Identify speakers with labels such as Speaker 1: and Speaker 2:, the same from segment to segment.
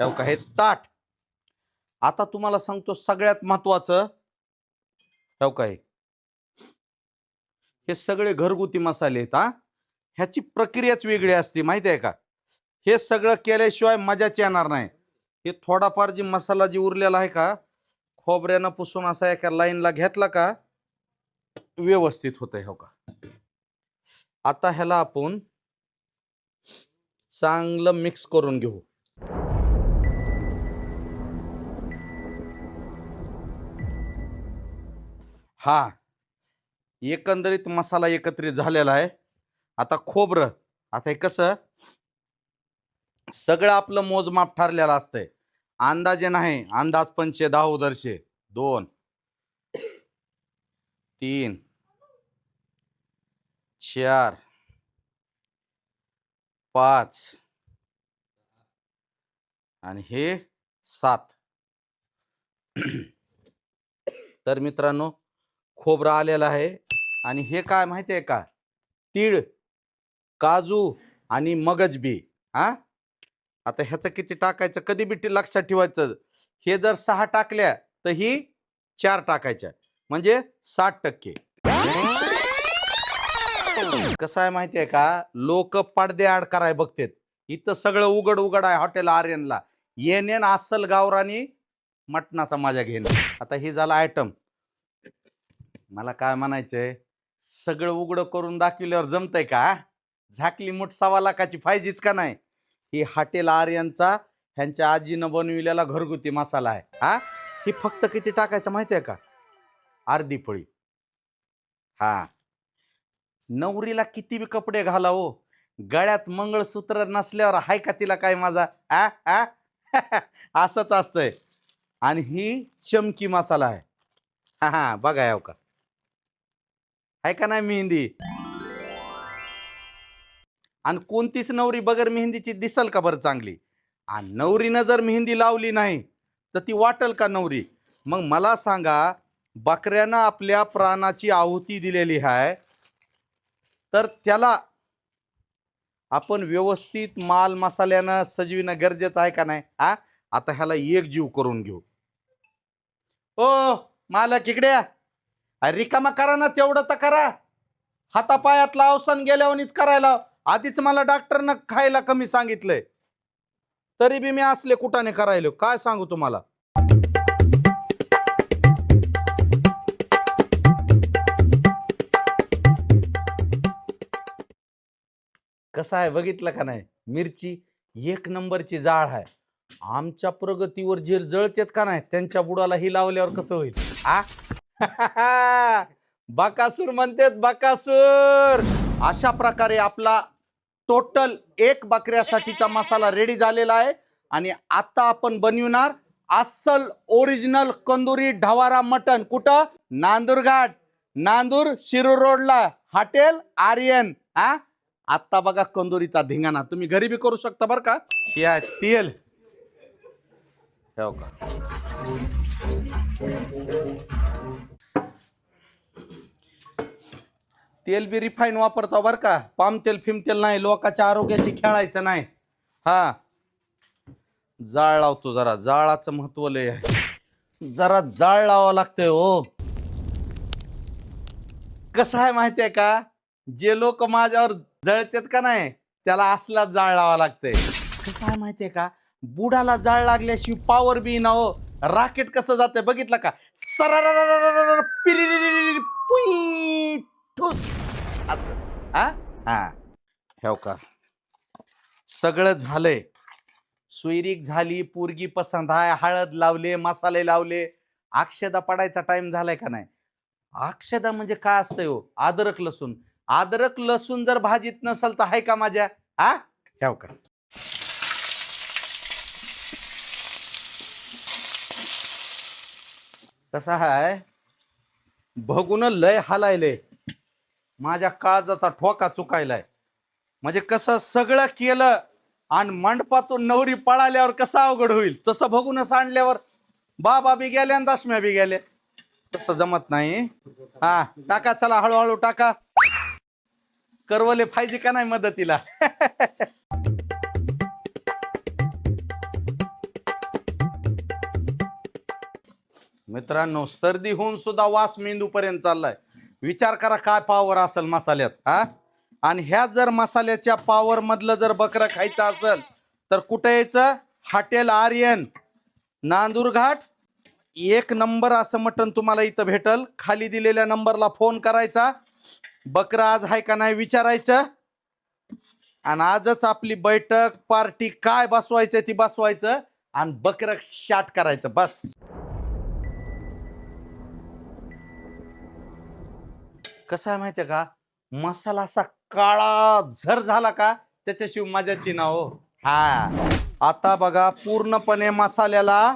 Speaker 1: हो का? हे ताट. आता तुम्हाला सांगतो सगळ्यात महत्वाचं. का आहे हे सगळे घरगुती मसाले आहेत हा. ह्याची प्रक्रियाच वेगळी असते माहिती आहे का? हे सगळं केल्याशिवाय मजाच येणार नाही. हे थोडाफार जी मसाला जी उरलेला आहे का? खोबऱ्यानं पुसून असा एका लाईनला घेतला का? व्यवस्थित होतंय हो का? आता ह्याला आपण चांगलं मिक्स करून घेऊ. हा एकंदरीत मसाला एकत्रित झालेला आहे. आता खोबरं आता हे कसं? सगळं आपलं मोजमाप ठरलेलं असतंय. अंदाजे नाही अंदाज पंचे दहा उदरशे दोन तीन चार पाच आणि हे सात. तर मित्रांनो खोबरं आलेलं आहे. आणि हे काय माहिती आहे का? तीळ काजू आणि मगज बी. हा आता ह्याचं किती टाकायचं? कधी बी लक्षात ठेवायचं. हे जर सहा टाकल्या तर ही चार टाकायच्या. म्हणजे साठ टक्के. कसं आहे माहिती आहे का? लोक पडदे आड कराय बघतेत. इथं सगळं उघड उघड आहे हॉटेल आर्यनला. येणेन अस्सल गावरानी मटणाचा मजा घेणं. आता ही झाला आयटम मला काय म्हणायचंय? सगळं उघडं करून दाखविल्यावर जमतंय का झाकली मोठ सव्वा लाखाची फायजीच का नाही? ही हॉटेल आर्यांचा ह्यांच्या आजीनं बनविलेला घरगुती मसाला आहे हा? ही फक्त किती टाकायचं माहिती आहे का? अर्धी पळी हा. नवरीला किती बी कपडे घाला हो. गळ्यात मंगळसूत्र नसल्यावर हाय का तिला काय माझा आ आ? असंच असतंय. आणि ही चमकी मसाला आहे. हा हा बघा याव का? आहे का नाही मेहंदी. आणि कोणतीच नवरी बगर मेहंदीची दिसल का बरं चांगली? आणि नवरीनं जर मेहंदी लावली नाही तर ती वाटल का नवरी? मग मला सांगा बकऱ्यानं आपल्या प्राणाची आहुती दिलेली आहे तर त्याला आपण व्यवस्थित माल मसाल्यानं सजविणं गरजेचं आहे का नाही? हा आता ह्याला एक जीव करून घेऊ. ओ मालक इकडे अरे रिकामा करा ना तेवढं तर करा. हातापायातलं अवसान गेल्यावरच करायला. आधीच मला डॉक्टरनं खायला कमी सांगितलंय. तरी बी मी असले कुठाने करायलो? काय सांगू तुम्हाला? कसं आहे? बघितलं का नाही? मिरची एक नंबरची जाळ आहे. आमच्या प्रगतीवर जे जळतेत का नाही? त्यांच्या बुडाला ही लावल्यावर कसं होईल? आ? बकासूर म्हणतेत बकासूर. अशा प्रकारे आपला टोटल एक बकऱ्यासाठीचा मसाला रेडी झालेला आहे. आणि आता आपण बनविणार अस्सल ओरिजिनल कंदुरी ढवारा मटन कुठं? नांदूर घाट. नांदूर शिरूर रोडला. हॉटेल आर्यन. हा आत्ता बघा कंदुरीचा धिंगाणा. तुम्ही घरी बी करू शकता बरं का? हे तेल. ठेव का? तेल बी रिफाईन वापरतो बरं का. पाम तेल नाही लोकांच्या आरोग्याशी खेळायचं नाही. हा. जाळ लावतो जरा. जाळाचं महत्त्व लय आहे. जरा जाळ लावावं लागतंय हो. कसं आहे माहितीये का? जे लोक माझ्यावर जळतात का नाही त्याला असला जाळ लावा लागतंय. कसं आहे माहितीये का? बुडाला जाळ लागल्याशिवाय पावर बी ना हो. राकेट कसं जाते बघितलं का? सर पुई, ठूस असं. हा? हा. ठेव का? सगळं झालंय. सुईरीक झाली पोरगी पसंत आहे हळद लावले मसाले लावले. अक्षदा पडायचा टाइम झालाय का नाही? अक्षदा म्हणजे काय असतंय हो? अद्रक लसूण. अद्रक लसूण जर भाजीत नसल तर आहे का माझ्या? हा? ठेव का? कसा आहे बघून लय हालायले माझ्या काळजाचा ठोका चुकायलाय. म्हणजे कसं सगळं केलं आणि मंडपातून नवरी पळाल्यावर कसं अवघड होईल? तसं बघूनच आणल्यावर बाबा बी गेल्या आणि दशम्या बी गेल्या तसं जमत नाही. हा टाका चला हळूहळू टाका. करवले पाहिजे का नाही मदतीला? मित्रांनो सर्दी होऊन सुद्धा वास मेंदूपर्यंत चाललाय. विचार करा काय पावर असेल मसाल्यात हा? आणि ह्या जर मसाल्याच्या पावर मधलं जर बकरं खायचं असेल तर कुठे यायचं? हॉटेल आर्यन नांदूर घाट. एक नंबर असं मटण तुम्हाला इथं भेटल. खाली दिलेल्या नंबरला फोन करायचा. बकरं आज आहे का नाही विचारायचं. आणि आजच आपली बैठक पार्टी काय बसवायचं ती बसवायचं. आणि बकरं शाट करायचं बस. कसं आहे माहितीये का? मसाला असा काळा झर झाला का? त्याच्याशिवाय मजाची ना हो. हा. आता बघा पूर्णपणे मसाल्याला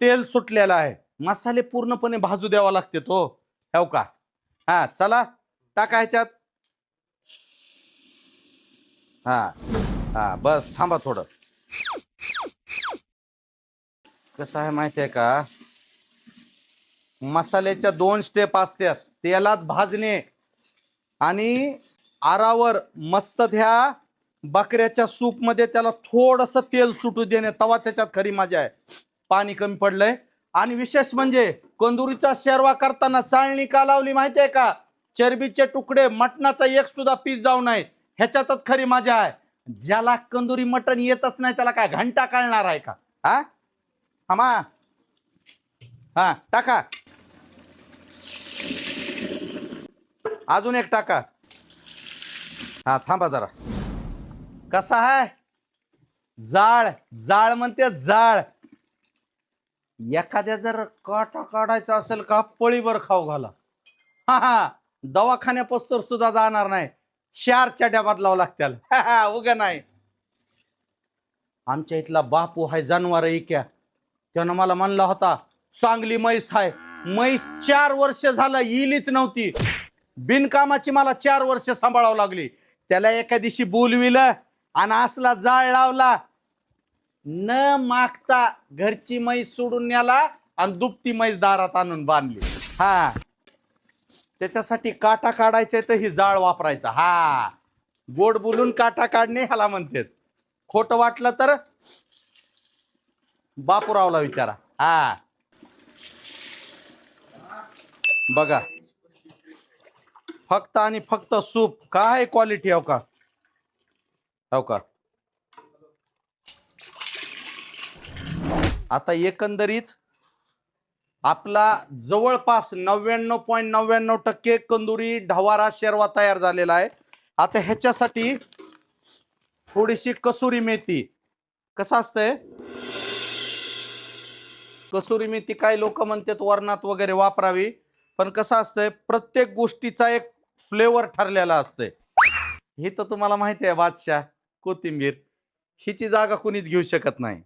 Speaker 1: तेल सुटलेलं आहे. मसाले पूर्णपणे भाजू द्यावा लागते तो. हो का? हा चला. टाका ह्याच्यात. हा. हा बस थांबा थोडं. कसं आहे माहितीये का? मसाल्याच्या दोन स्टेप असतात. तेलात भाजणे आणि आरावर मस्त त्या बकऱ्याच्या सूपमध्ये त्याला थोडस तेल सुटू देणे तवा त्याच्यात खरी मजा आहे. पाणी कमी पडलंय. आणि विशेष म्हणजे कंदुरीचा शेरवा करताना चाळणी का लावली माहिती आहे का? चरबीचे तुकडे मटणाचा एक सुद्धा पीस जाऊ नये. ह्याच्यातच खरी मजा आहे. ज्याला कंदुरी मटण येतच नाही त्याला काय घंटा कळणार आहे का? हा? हा टाका. अजून एक टाका. हा थांबा जरा. कसा आहे? जाळ जाळ म्हणते जाळ. एखाद्या जर काटा काढायचा असेल का पळीभर खाऊ घाला. हा हा. दवाखान्यापासून सुद्धा जाणार नाही. चार चड्या बदलावं हा उगा नाही. आमच्या इथला बापू हाय जानवर इक्या. त्यानं मला म्हणला होता चांगली म्हैस हाय. म्हैस चार वर्ष झालं इलीच नव्हती. बिनकामाची मला चार वर्ष सांभाळावं लागली. त्याला एका दिवशी बोलविलं आणि असला जाळ लावला. न मागता घरची म्हैस सोडून न्याला आणि दुपती म्हैस दारात आणून बांधली. हा. त्याच्यासाठी काटा काढायचा तर ही जाळ वापरायचा. हा. गोड बोलून काटा काढणे ह्याला म्हणतात. खोट वाटलं तर बापूरावला विचारा. हा. बघा. फक्त आणि फक्त सूप. काय क्वालिटी हो का हो का आता एकंदरीत आपला जवळपास नव्याण्णव पॉईंट नव्याण्णव टक्के कंदुरी ढवारा शेरवा तयार झालेला आहे. आता ह्याच्यासाठी थोडीशी कसुरी मेथी. कसं असतंय? कसुरी मेथी काय लोक म्हणतात वरणात वगैरे वापरावी. पण कसं असतंय प्रत्येक गोष्टीचा एक फ्लेवर ठरलेला असतंय. हे तर तुम्हाला माहिती आहे बादशाह कोथिंबीर. हिची जागा कोणीच घेऊ शकत नाही.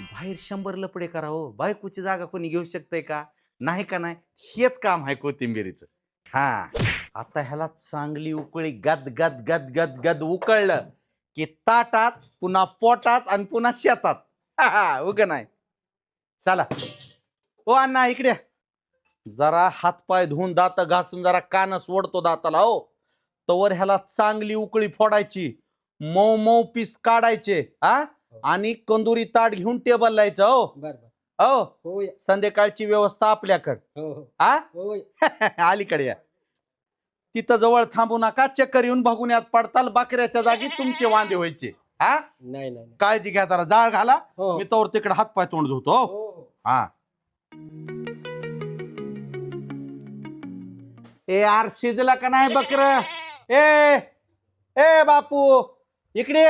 Speaker 1: बाहेर शंभर लपडे करा हो. बायकोची जागा कोणी घेऊ शकतंय का? नाही का नाही? हेच काम आहे कोथिंबीरीचं. हा. आता ह्याला चांगली उकळी गद गद गद गद गद उकळलं की ताटात पुन्हा पोटात आणि पुन्हा शेतात. हा, हा, उग नाही. चला. ओ अण्णा इकडे या. जरा हातपाय धुवून दात घासून जरा कान सोडतो दाताला हो. तवर ह्याला चांगली उकळी फोडायची मऊ मऊ पीस काढायचे हा? आणि कंदुरी ताट घेऊन टेबल लायचं हो. हो.
Speaker 2: होय.
Speaker 1: संध्याकाळची व्यवस्था आपल्याकडे.
Speaker 2: हो हो.
Speaker 1: हा?
Speaker 2: होय.
Speaker 1: अलीकडे या. तिथं जवळ थांबू नका चक्कर येऊन बघून यात पडताल बकऱ्याच्या जागी तुमचे वांदे व्हायचे हा?
Speaker 2: नाही नाही नाही.
Speaker 1: काळजी घ्या जरा जाळ घाला.
Speaker 2: हो.
Speaker 1: मी तवर तिकडे हातपाय तोंड धुतो
Speaker 2: हो.
Speaker 1: हो.
Speaker 2: हो.
Speaker 1: हा. ए यार शिजला का नाही बकर? ए ए बापू इकडे.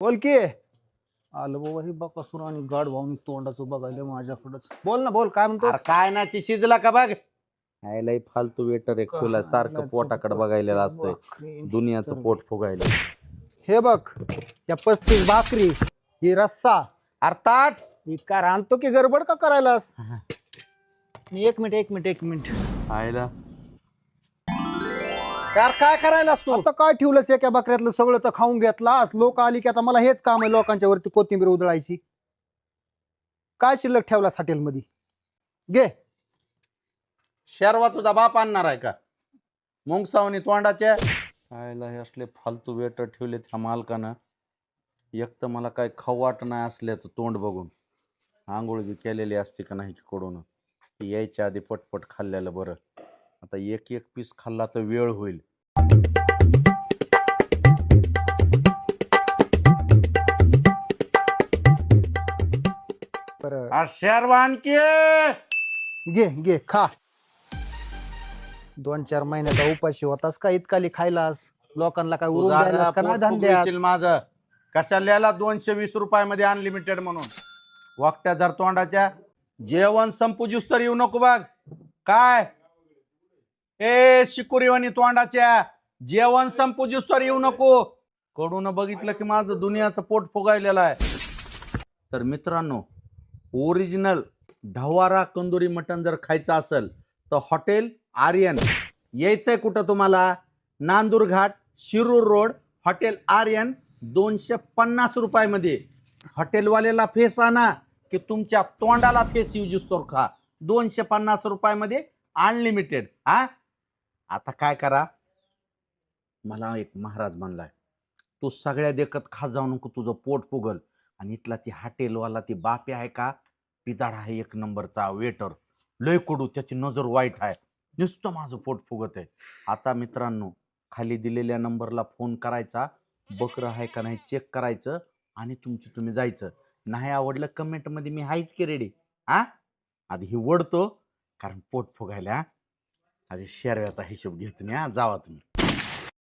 Speaker 3: बोल की. आलं बाबा हे बकासूर आणि गाड भाऊ मी तोंडाचं बघायला माझ्याकडच. बोल ना बोल काय म्हणतो
Speaker 1: अरे काय ना ती शिजला का बघ? नाही लय फालतू वेटर एक तुला सारखं पोटाकडे बघायला असतंय. दुनियाचं पोट फुगायला
Speaker 3: हे बघ या पस्तीस भाकरी ही रस्सा.
Speaker 1: अरे ताट.
Speaker 3: ही का रांधतो की गडबड का करायलास? एक मिनिट एक मिनिट एक मिनिट.
Speaker 1: आयला यार काय करायला तू
Speaker 3: आता काय ठेवलंस एका बकऱ्यातलं? सगळं तर खाऊन घेतलास लोक आली की आता मला हेच काम आहे लोकांच्या वरती कोथिंबीर उधळायची. काय शिल्लक ठेवलास हॉटेलमध्ये? घे.
Speaker 1: शर्वा तुझा बाप आणणार आहे का? मुंगसावनी तोंडाच्या आयला हे असले फालतू वेटर ठेवले त्या मालकानं. एक तर मला काय खाऊ वाट नाही असल्याचं तोंड बघून. आंघोळ बी केलेली असते का नाही कडून. ती यायच्या आधी पटपट खाल्लेलं बरं. आता एक एक पीस खाल्ला तर वेळ होईल.
Speaker 3: बरं.
Speaker 1: शेरवान के!
Speaker 3: घे घे खा. दोन चार महिन्याचा उपाशी होतास का? इतकाली खायलास? लोकांना काय उरून द्यायलास का? नाही धंद्यात?
Speaker 1: माझं. कशाला याला दोनशे वीस रुपयामध्ये अनलिमिटेड म्हणून? वाकट्या जर तोंडाच्या जेवण संपूजूस तर येऊ नको बघ काय? ए शिकुरीवानी तोंडाच्या. जेवण संपूजूस तर येऊ नको. कडून बघितलं की माझं दुनियाचं पोट फुगायलेलं आहे. तर मित्रांनो ओरिजिनल ढवारा कंदुरी मटण जर खायचं असेल तर हॉटेल आर्यन. यायचंय कुठं तुम्हाला? नांदूर घाट शिरूर रोड हॉटेल आर्यन दोनशे पन्नास रुपयामध्ये. हॉटेलवाल्याला फेस आणा. की तुमच्या तोंडाला फेस यूज तो खा दोनशे पन्नास रुपयामध्ये अनलिमिटेड हा? आता काय करा? मला एक महाराज म्हणलाय तू सगळ्या देखत खा जाऊ नको तुझं पोट फुगल. आणि इथला ती हॉटेलवाला ती बापे आहे का? पिदाड आहे एक नंबरचा वेटर लय कडू त्याची नजर वाईट आहे. नुसतं माझं पोट फुगत आहे. आता मित्रांनो खाली दिलेल्या नंबरला फोन करायचा. बकरं आहे का नाही चेक करायचं. आणि तुमची तुम्ही जायचं. नाही आवडलं कमेंटमध्ये मी हायच की रेडी हा आधी ही ओढतो कारण पोट फुगायला. आधी शेरव्याचा हिशोब घेतो मी हा जावा तुम्ही.